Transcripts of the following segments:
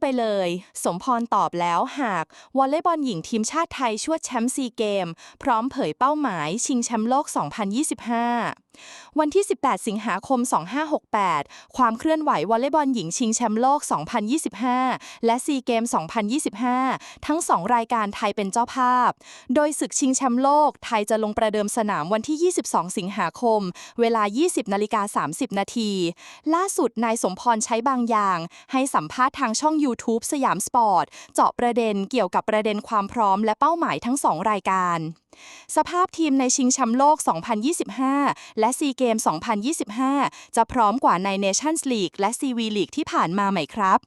ไปเลย สมพรตอบแล้วหากวอลเลย์บอลหญิงทีมชาติไทยชวดแชมป์ซีเกม พร้อมเผยเป้าหมายชิงแชมป์โลก 2025 วันที่ 18 สิงหาคม 2568 ความเคลื่อนไหววอลเลย์บอลหญิงชิงแชมป์โลก 2025 และซีเกม 2025 ทั้ง 2 รายการไทยเป็นเจ้าภาพ โดยศึกชิงแชมป์โลกไทยจะลงประเดิมสนามวันที่ 22 สิงหาคม เวลา 20นาฬิกา30 นาที ล่าสุดนายสมพรใช้บางอย่าง ให้สัมภาษณ์ทางช่อง YouTube สยามสปอร์ต เจาะประเด็นเกี่ยวกับประเด็นความพร้อมและเป้าหมายทั้ง2รายการสภาพทีมในชิงแชมป์โลก 2025 และซีเกม 2025 จะพร้อมกว่าใน Nations League และ CV League ที่ผ่านมาไหมครับ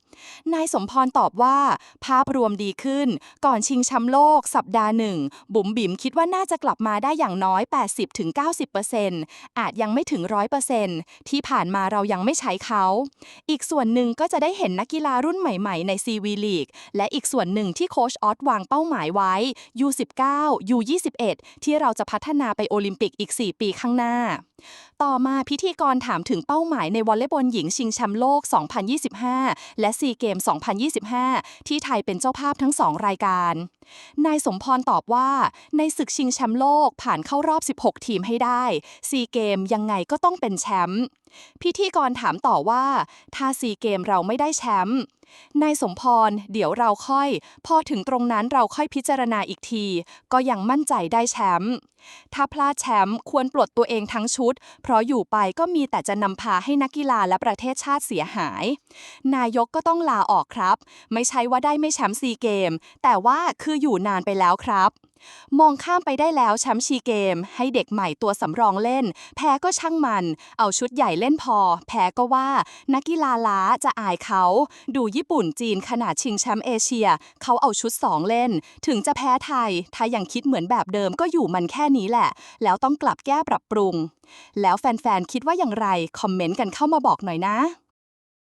นายสมพรตอบว่า ภาพรวมดีขึ้น ก่อนชิงแชมป์โลก สัปดาห์หนึ่ง บุ๋มบิ๋มคิดว่าน่าจะกลับมาได้อย่างน้อย 80-90%อาจยังไม่ถึง 100%ที่ผ่านมาเรายังไม่ใช้เขา อีกส่วนหนึ่งก็จะได้เห็นนักกีฬารุ่นใหม่ๆ ใน CV League และอีกส่วนหนึ่งที่โค้ชออสวางเป้าหมายไว้ U19 U21 ที่เราจะพัฒนาไปโอลิมปิกอีก 4 ปีข้างหน้า ต่อมาพิธีกรถามถึงเป้าหมายในวอลเลย์บอลหญิงชิงแชมป์โลก 2025 และซีเกม 2025 ที่ไทยเป็นเจ้าภาพทั้ง 2 รายการ นายสมพรตอบว่า ในศึกชิงแชมป์โลกผ่านเข้ารอบ 16 ทีมให้ได้ซีเกมยังไงก็ต้องเป็นแชมป์พิธีกรถามต่อว่า ถ้าซีเกมเราไม่ได้แชมป์ นายสมพร เดี๋ยวเราค่อย พอถึงตรงนั้นเราค่อยพิจารณาอีกที ก็ยังมั่นใจได้แชมป์ถ้าพลาดแชมป์ควรปลดตัวเองทั้งชุด เพราะอยู่ไปก็มีแต่จะนำพาให้นักกีฬาและประเทศชาติเสียหาย นายกก็ต้องลาออกครับ ไม่ใช่ว่าได้ไม่แชมป์ซีเกม แต่ว่าคืออยู่นานไปแล้วครับ มองข้ามไปได้แล้วแชมป์ชีเกม ให้เด็กใหม่ตัวสำรองเล่น แพ้ก็ช่างมัน เอาชุดใหญ่เล่นพอ แพ้ก็ว่า นักกีฬาล้าจะอายเขา ดูญี่ปุ่นจีนขนาดชิงแชมป์เอเชีย เขาเอาชุดสองเล่น ถึงจะแพ้ไทย ถ้ายังคิดเหมือนแบบเดิมก็อยู่มันแค่นี้แหละ แล้วต้องกลับแก้ปรับปรุง แล้วแฟนๆคิดว่าอย่างไรคอมเมนต์กันเข้ามาบอกหน่อยนะ